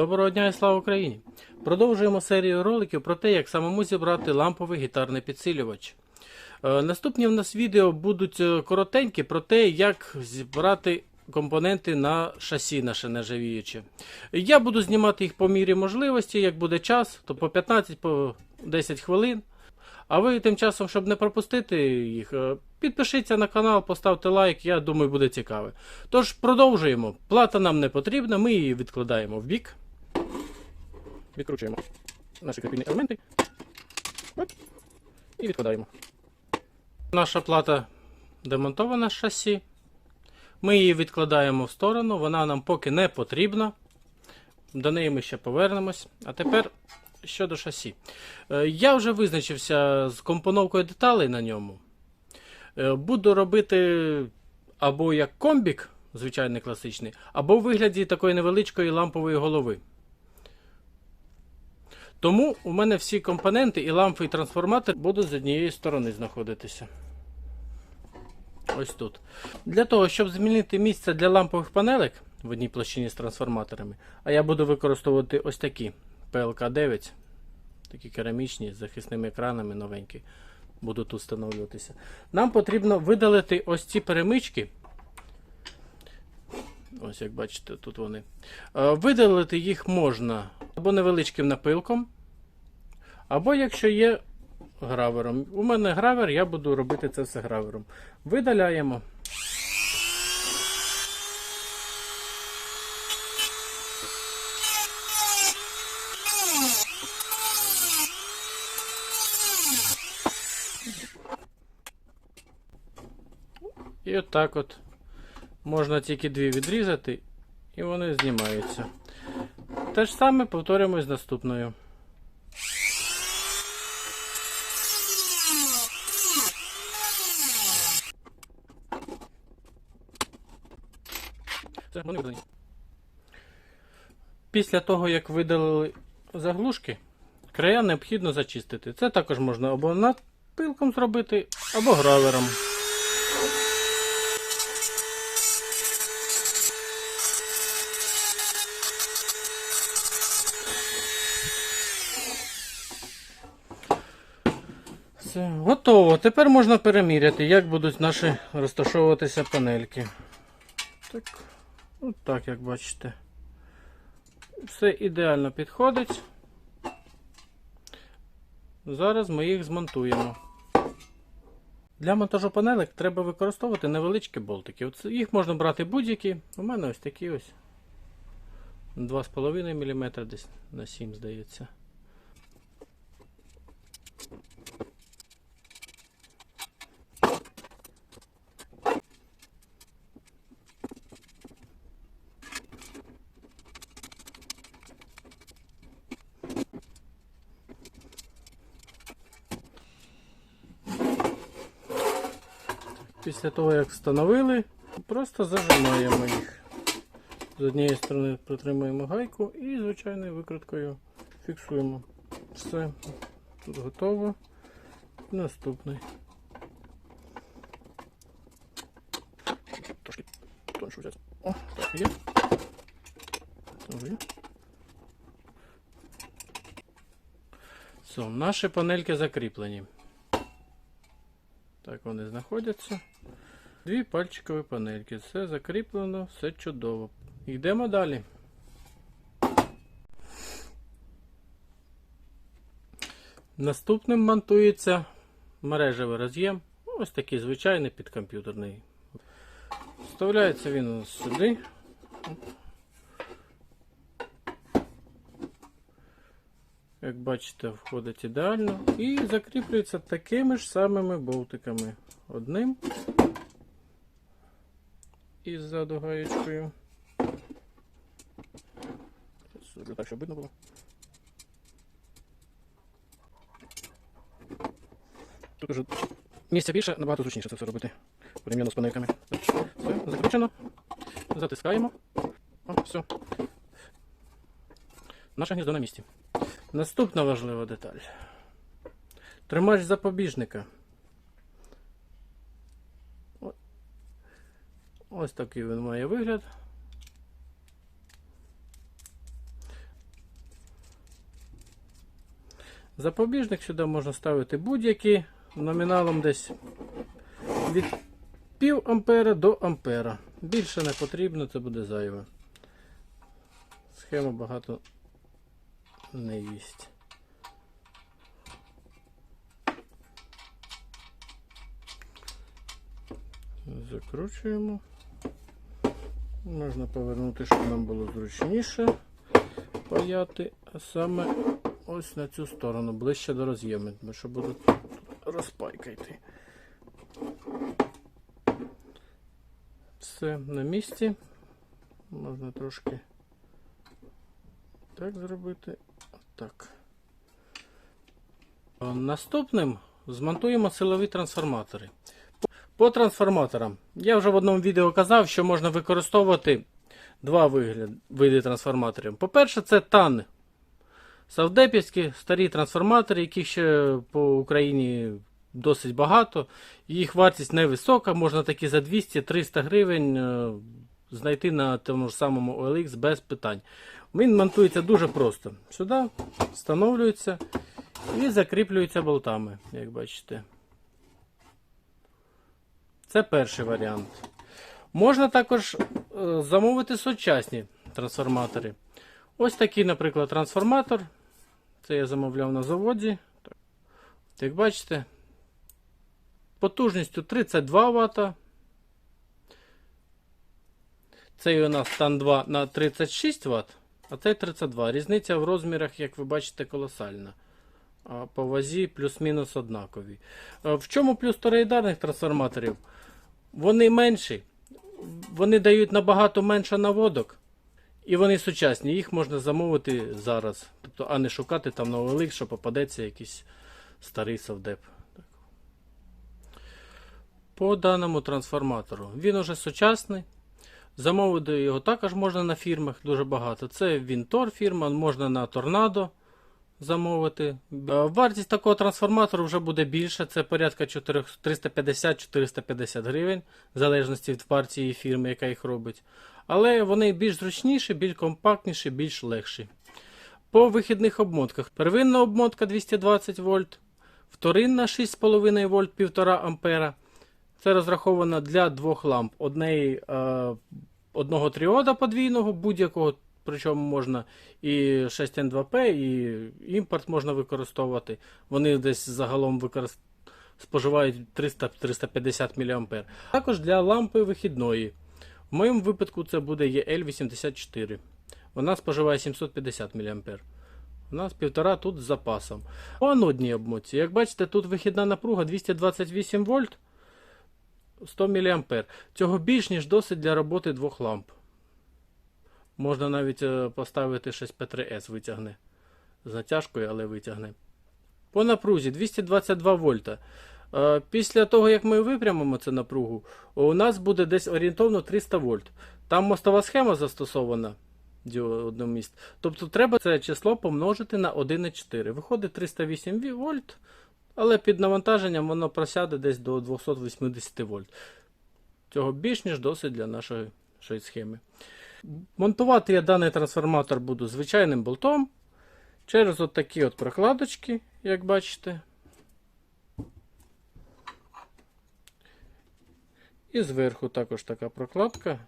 Доброго дня і слава Україні! Продовжуємо серію роликів про те, як самому зібрати ламповий гітарний підсилювач. Е, Наступні в нас відео будуть е, коротенькі про те, як зібрати компоненти на шасі наше нержавіюче. Я буду знімати їх по мірі можливості, як буде час, то по 15-10 по 10 хвилин. А ви тим часом, щоб не пропустити їх, е, підпишіться на канал, поставте лайк, я думаю, буде цікаве. Тож продовжуємо. Плата нам не потрібна, ми її відкладаємо в бік. Відкручуємо наші кріпільні елементи. І відкладаємо. Наша плата демонтована з шасі. Ми її відкладаємо в сторону, вона нам поки не потрібна. До неї ми ще повернемось. А тепер щодо шасі. Е, Я вже визначився з компоновкою деталей на ньому. Е, Буду робити або як комбік, звичайний класичний, або в вигляді такої невеличкої лампової голови. Тому у мене всі компоненти і лампи, і трансформатор будуть з однієї сторони знаходитися. Ось тут. Для того, щоб змінити місце для лампових панелек в одній площині з трансформаторами, а я буду використовувати ось такі PLK9, такі керамічні з захисними екранами новенькі, будуть тут встановлюватися. Нам потрібно видалити ось ці перемички. Ось як бачите, тут вони. Е, Видалити їх можна або невеличким напилком, або якщо є гравером. У мене гравер, я буду робити це все гравером. Видаляємо. І отак от можна тільки дві відрізати, і вони знімаються. Те ж саме повторюємо з наступною. Після того, як видалили заглушки, края необхідно зачистити. Це також можна або надпилком зробити, або гравером. Готово. Тепер можна переміряти, як будуть наші розташовуватися панельки. Так, от так, як бачите. Все ідеально підходить. Зараз ми їх змонтуємо. Для монтажу панелек треба використовувати невеличкі болтики. От їх можна брати будь-які. У мене ось такі ось 2,5 мм десь на 7, здається. Після того, як встановили, просто зажимаємо їх. З однієї сторони притримуємо гайку і звичайною викруткою фіксуємо. Все, тут готово. Наступний. Трошки тоньше взяти. О, так є. Є. Все, наші панельки закріплені. Так вони знаходяться. Дві пальчикові панельки. Все закріплено, все чудово. Йдемо далі. Наступним монтується мережевий роз'єм. Ось такий звичайний підкомп'ютерний. Вставляється він у нас сюди. Як бачите, входить ідеально і закріплюється такими ж самими болтиками. Одним і ззаду гаєчкою. Зроблю так, щоб видно було. Тут уже місця більше, набагато зручніше це все робити порівняно з панельками. Все, закручено. Затискаємо. О, все. Наше гніздо на місці. Наступна важлива деталь. Тримач запобіжника. Ось такий він має вигляд. Запобіжник сюди можна ставити будь-який номіналом десь від пів ампера до ампера. Більше не потрібно, це буде зайве. Схема багато не їсть. Закручуємо. Можна повернути, щоб нам було зручніше паяти, а саме ось на цю сторону, ближче до роз'єму, тому що буде розпайка йти. Все на місці. Можна трошки так зробити. Так. Наступним змонтуємо силові трансформатори. По трансформаторам. Я вже в одному відео казав, що можна використовувати два види трансформаторів. По-перше, це тан. Савдепівські старі трансформатори, яких ще по Україні досить багато. Їх вартість невисока, можна такі за 200-300 гривень е, знайти на тому ж самому OLX без питань. Він монтується дуже просто. Сюди встановлюється і закріплюється болтами, як бачите. Це перший варіант. Можна також е, замовити сучасні трансформатори. Ось такий, наприклад, трансформатор. Це я замовляв на заводі. Як бачите, потужністю 32 Вт. Цей у нас стан 2 на 36 Вт, а цей 32. Різниця в розмірах, як ви бачите, колосальна. А по вазі плюс-мінус однакові. Е, В чому плюс тороїдарних трансформаторів? Вони менші, вони дають набагато менше наводок. І вони сучасні, їх можна замовити зараз. Тобто, а не шукати там OLX, що попадеться якийсь старий совдеп. По даному трансформатору. Він уже сучасний. Замовити його також можна на фірмах дуже багато. Це Вінтор фірма, можна на Торнадо замовити. Вартість такого трансформатору вже буде більше. Це порядка 350-450 гривень, в залежності від партії фірми, яка їх робить. Але вони більш зручніші, більш компактніші, більш легші. По вихідних обмотках. Первинна обмотка 220 вольт, вторинна 6,5 вольт 1,5 ампера. Це розраховано для двох ламп. Однеї, е, одного тріода подвійного, будь-якого, причому можна і 6N2P, і імпорт можна використовувати. Вони десь загалом використ... споживають 300-350 мА. Також для лампи вихідної. В моєму випадку це буде EL84. Вона споживає 750 мА. У нас півтора тут з запасом. По анодній обмотці. Як бачите, тут вихідна напруга 228 вольт 100 мА. Цього більш ніж досить для роботи двох ламп. Можна навіть е, поставити щось P3S витягне. З натяжкою, але витягне. По напрузі 222 вольта. Е, Після того, як ми випрямимо цю напругу, у нас буде десь орієнтовно 300 вольт. Там мостова схема застосована. Одноміст. Тобто треба це число помножити на 1,4. Виходить 308 вольт, але під навантаженням воно просяде десь до 280 вольт. Цього більш ніж досить для нашої, схеми. Монтувати я даний трансформатор буду звичайним болтом через от такі от прокладочки, як бачите. І зверху також така прокладка.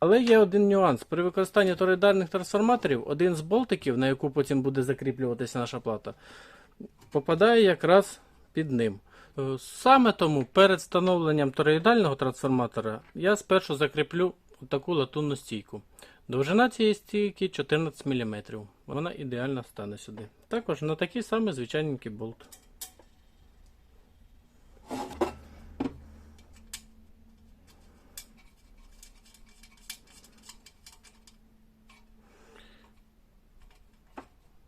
Але є один нюанс. При використанні торидальних трансформаторів один з болтиків, на яку потім буде закріплюватися наша плата, попадає якраз під ним. Е, Саме тому перед встановленням тороїдального трансформатора я спершу закріплю таку латунну стійку. Довжина цієї стійки 14 мм. Вона ідеально стане сюди. Також на такий самий звичайненький болт.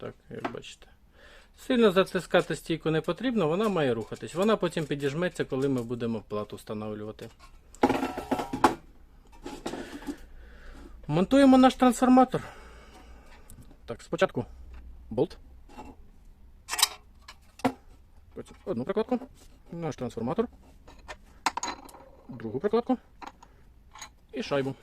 Так, як бачите. Сильно затискати стійку не потрібно, вона має рухатись. Вона потім підіжметься, коли ми будемо плату встановлювати. Монтуємо наш трансформатор. Так, спочатку болт. Одну прокладку. Наш трансформатор. Другу прокладку. І шайбу.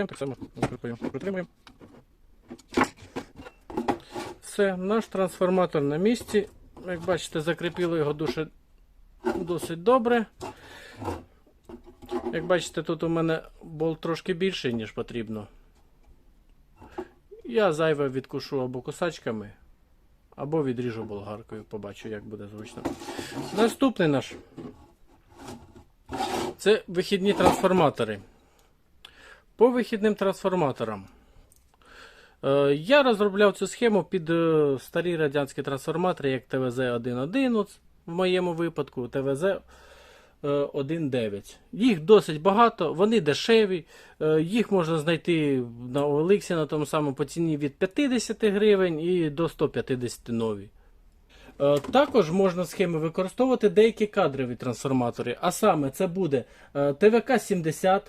І затискаємо так само. Притримуємо. Все, наш трансформатор на місці. Як бачите, закріпили його дуже, досить добре. Як бачите, тут у мене болт трошки більший, ніж потрібно. Я зайве відкушу або кусачками, або відріжу болгаркою, побачу, як буде зручно. Наступний наш. Це вихідні трансформатори. По вихідним трансформаторам. Е, Я розробляв цю схему під е, старі радянські трансформатори, як ТВЗ-1.1 в моєму випадку, ТВЗ 1.9. Їх досить багато, вони дешеві. е, Їх можна знайти на OLX на тому самому по ціні від 50 гривень і до 150 нові. Е, Також можна схеми використовувати деякі кадрові трансформатори. А саме це буде е, ТВК-70,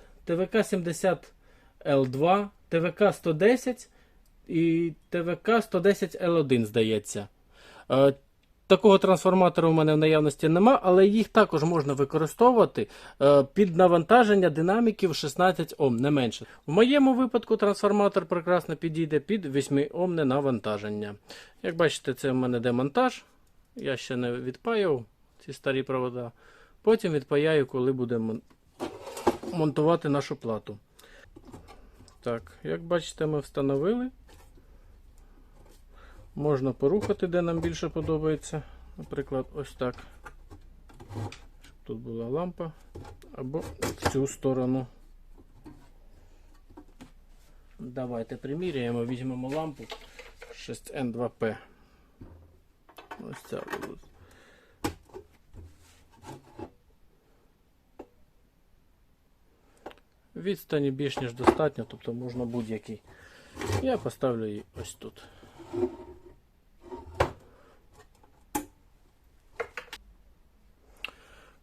ТВК-70L2, ТВК-110 і ТВК-110L1, здається. Е, Такого трансформатора у мене в наявності нема, але їх також можна використовувати е, під навантаження динаміків 16 Ом, не менше. В моєму випадку трансформатор прекрасно підійде під 8 Омне навантаження. Як бачите, це в мене демонтаж. Я ще не відпаяв ці старі провода. Потім відпаяю, коли будемо монтувати нашу плату. Так, як бачите, ми встановили. Можна порухати, де нам більше подобається. Наприклад, ось так. Щоб тут була лампа. Або в цю сторону. Давайте приміряємо, візьмемо лампу 6N2P. Ось ця буде. Відстані більш ніж достатньо, тобто можна будь-який. Я поставлю її ось тут.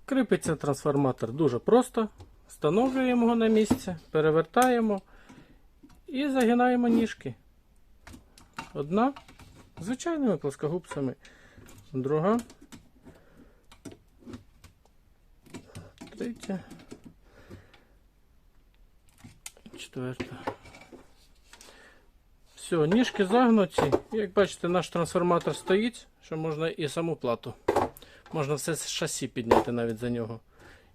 Кріпиться трансформатор дуже просто. Встановлюємо його на місце, перевертаємо і загинаємо ніжки. Одна звичайними плоскогубцями, друга, третя, четверта. Все, ніжки загнуті. Як бачите, наш трансформатор стоїть, що можна і саму плату. Можна все з шасі підняти навіть за нього.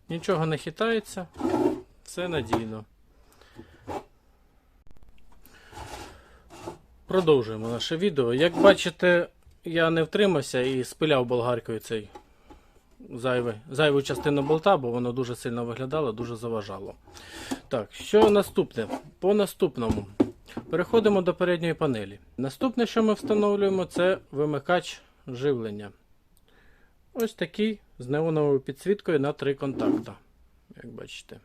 Нічого не хитається, все надійно. Продовжуємо наше відео. Як бачите, я не втримався і спиляв болгаркою цей зайвий, зайву частину болта, бо воно дуже сильно виглядало, дуже заважало. Так, що наступне? По наступному. Переходимо до передньої панелі. Наступне, що ми встановлюємо, це вимикач живлення. Ось такий з неоновою підсвіткою на три контакта. Як бачите.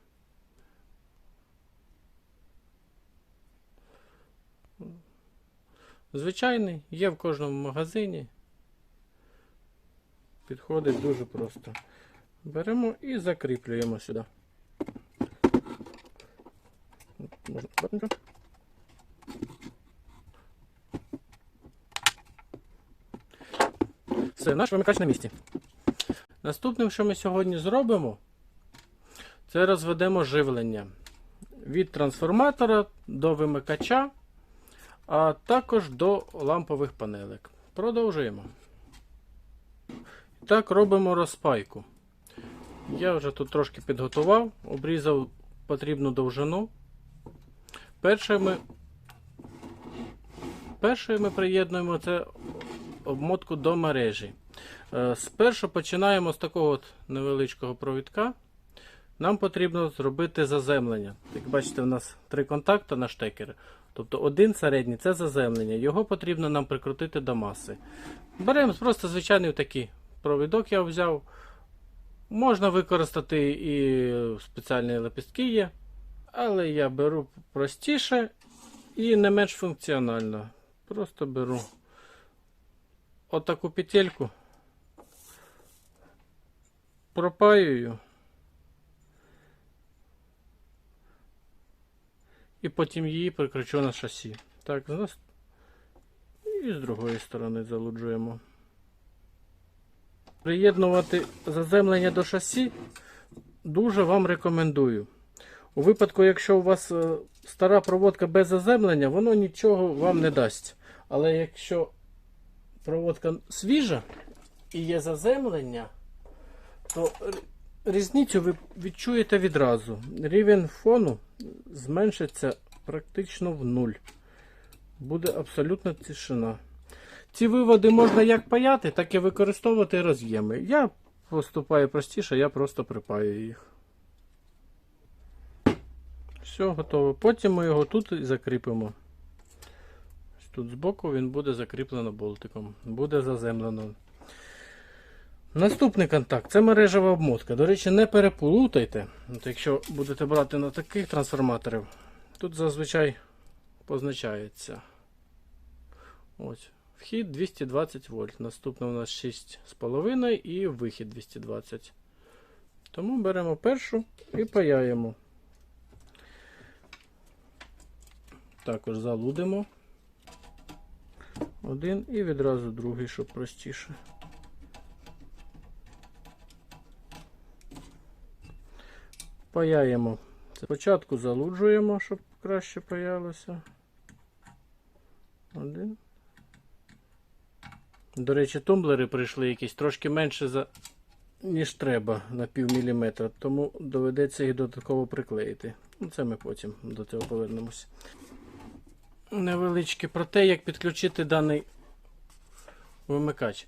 Звичайний, є в кожному магазині. Підходить дуже просто. Беремо і закріплюємо сюди. Можна. Все, наш вимикач на місці. Наступним, що ми сьогодні зробимо, це розведемо живлення від трансформатора до вимикача, а також до лампових панелек. Продовжуємо. Так, робимо розпайку. Я вже тут трошки підготував, обрізав потрібну довжину. Перше ми, перше ми приєднуємо це обмотку до мережі. Е, Спершу починаємо з такого от невеличкого провідка. Нам потрібно зробити заземлення. Як бачите, у нас три контакти на штекери. Тобто один середній це заземлення. Його потрібно нам прикрутити до маси. Беремо просто звичайний такий провідок я взяв. Можна використати і спеціальні лепістки є. Але я беру простіше і не менш функціонально. Просто беру отаку петельку, пропаюю і потім її прикручу на шасі. Так, і з другої сторони залуджуємо. Приєднувати заземлення до шасі дуже вам рекомендую. У випадку, якщо у вас е, стара проводка без заземлення, воно нічого вам не дасть. Але якщо проводка свіжа і є заземлення, то різницю ви відчуєте відразу. Рівень фону зменшиться практично в нуль. Буде абсолютна тишина. Ці виводи можна як паяти, так і використовувати роз'єми. Я поступаю простіше, я просто припаю їх. Все, готово. Потім ми його тут закріпимо. Тут збоку він буде закріплено болтиком. Буде заземлено. Наступний контакт це мережева обмотка. До речі, не переплутайте. Якщо будете брати на таких трансформаторів, тут зазвичай позначається. Ось. Вхід 220 вольт. Наступно у нас 6,5 і вихід 220. Тому беремо першу і паяємо. Також залудимо. Один і відразу другий, щоб простіше. Паяємо. Спочатку залуджуємо, щоб краще паялося. Один. До речі, тумблери прийшли якісь трошки менше за ніж треба на пів міліметра, тому доведеться їх додатково приклеїти. Ну, це ми потім до цього повернемось. Невеличке про те, як підключити даний вимикач.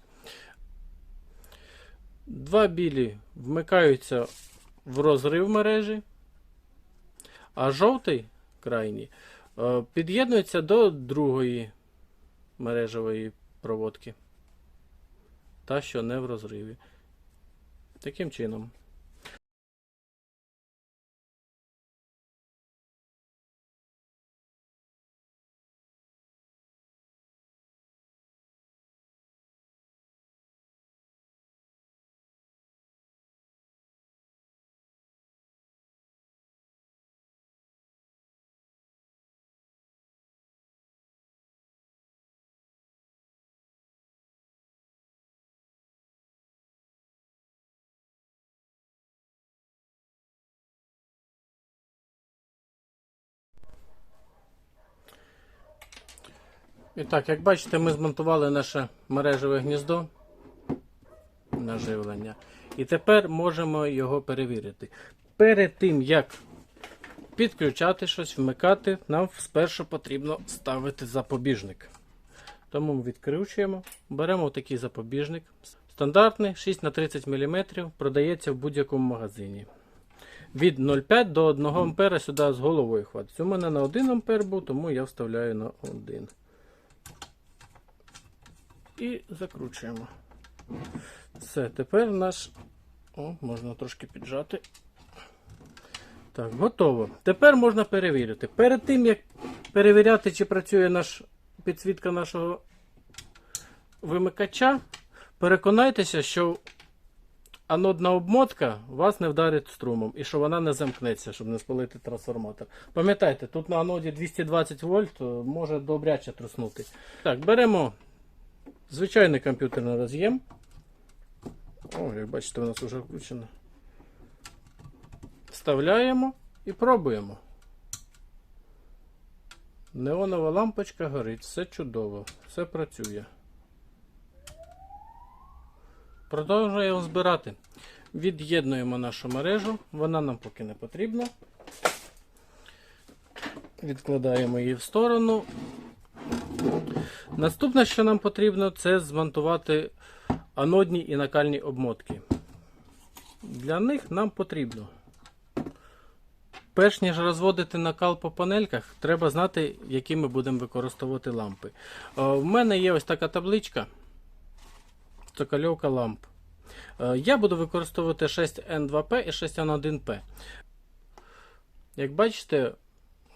Два білі вмикаються в розрив мережі, а жовтий крайній е, під'єднується до другої мережевої проводки. Та, що не в розриві. Таким чином. І так, як бачите, ми змонтували наше мережеве гніздо на живлення. І тепер можемо його перевірити. Перед тим, як підключати щось, вмикати, нам спершу потрібно ставити запобіжник. Тому ми відкручуємо, беремо такий запобіжник. Стандартний 6 на 30 мм продається в будь-якому магазині. Від 0,5 до 1 А сюди з головою хватить. У мене на 1 А був, тому я вставляю на 1 і закручуємо. Все, тепер наш. О, можна трошки піджати. Так, готово. Тепер можна перевірити. Перед тим, як перевіряти, чи працює наш підсвітка нашого вимикача, переконайтеся, що анодна обмотка вас не вдарить струмом і що вона не замкнеться, щоб не спалити трансформатор. Пам'ятайте, тут на аноді 220 вольт може добряче труснути. Так, беремо Звичайний комп'ютерний роз'єм. О, як бачите, у нас вже включено. Вставляємо і пробуємо. Неонова лампочка горить, все чудово, все працює. Продовжуємо збирати. Від'єднуємо нашу мережу, вона нам поки не потрібна. Відкладаємо її в сторону. Наступне, що нам потрібно, це змонтувати анодні і накальні обмотки. Для них нам потрібно. Перш ніж розводити накал по панельках, треба знати, які ми будемо використовувати лампи. У мене є ось така табличка. Цокольовка ламп. Е, Я буду використовувати 6N2P і 6N1P. Як бачите,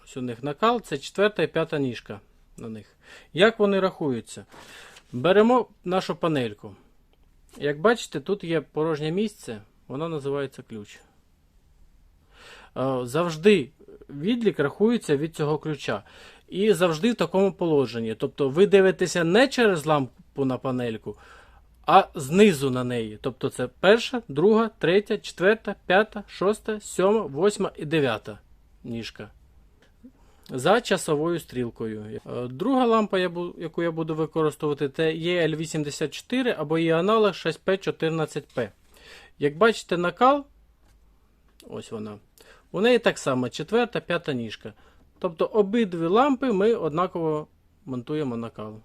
ось у них накал це четверта і п'ята ніжка на них. Як вони рахуються? Беремо нашу панельку. Як бачите, тут є порожнє місце, воно називається ключ. Е, Завжди відлік рахується від цього ключа. І завжди в такому положенні. Тобто ви дивитеся не через лампу на панельку, а знизу на неї. Тобто це перша, друга, третя, четверта, п'ята, шоста, сьома, восьма і дев'ята ніжка. За часовою стрілкою. Е, Друга лампа, яку я буду використовувати, це EL84 або її аналог 6P14P. Як бачите, накал, ось вона. У неї так само четверта, п'ята ніжка. Тобто обидві лампи ми однаково монтуємо накал.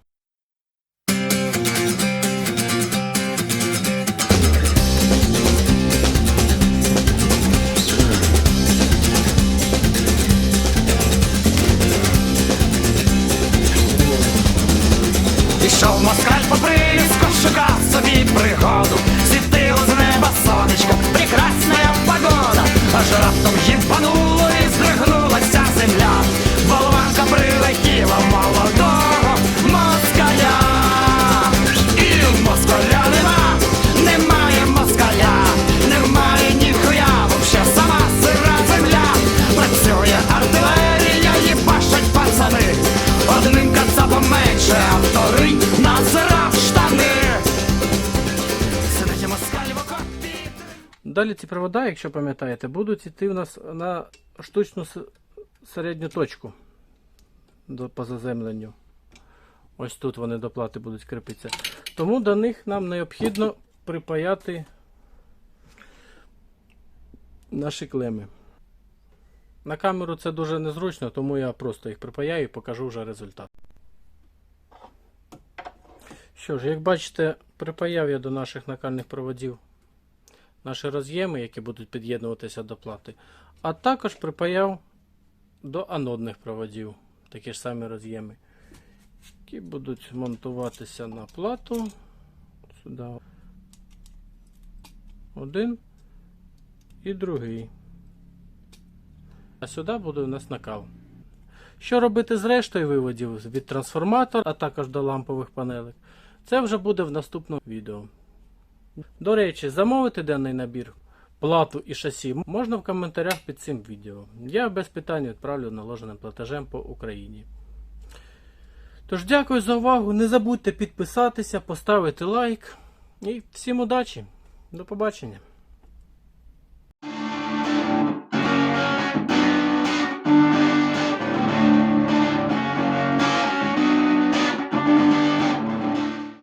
Далі ці провода, якщо пам'ятаєте, будуть йти у нас на штучну середню точку до, заземленню. Ось тут вони до плати будуть кріпитися. Тому до них нам необхідно припаяти наші клеми. На камеру це дуже незручно, тому я просто їх припаяю і покажу вже результат. Що ж, як бачите, припаяв я до наших накальних проводів наші роз'єми, які будуть під'єднуватися до плати, а також припаяв до анодних проводів такі ж самі роз'єми, які будуть монтуватися на плату. Сюди один і другий. А сюди буде у нас накал. Що робити з рештою виводів від трансформатора, а також до лампових панелек, це вже буде в наступному відео. До речі, замовити денний набір, плату і шасі можна в коментарях під цим відео. Я без питань відправлю наложеним платежем по Україні. Тож дякую за увагу. Не забудьте підписатися, поставити лайк. І всім удачі. До побачення.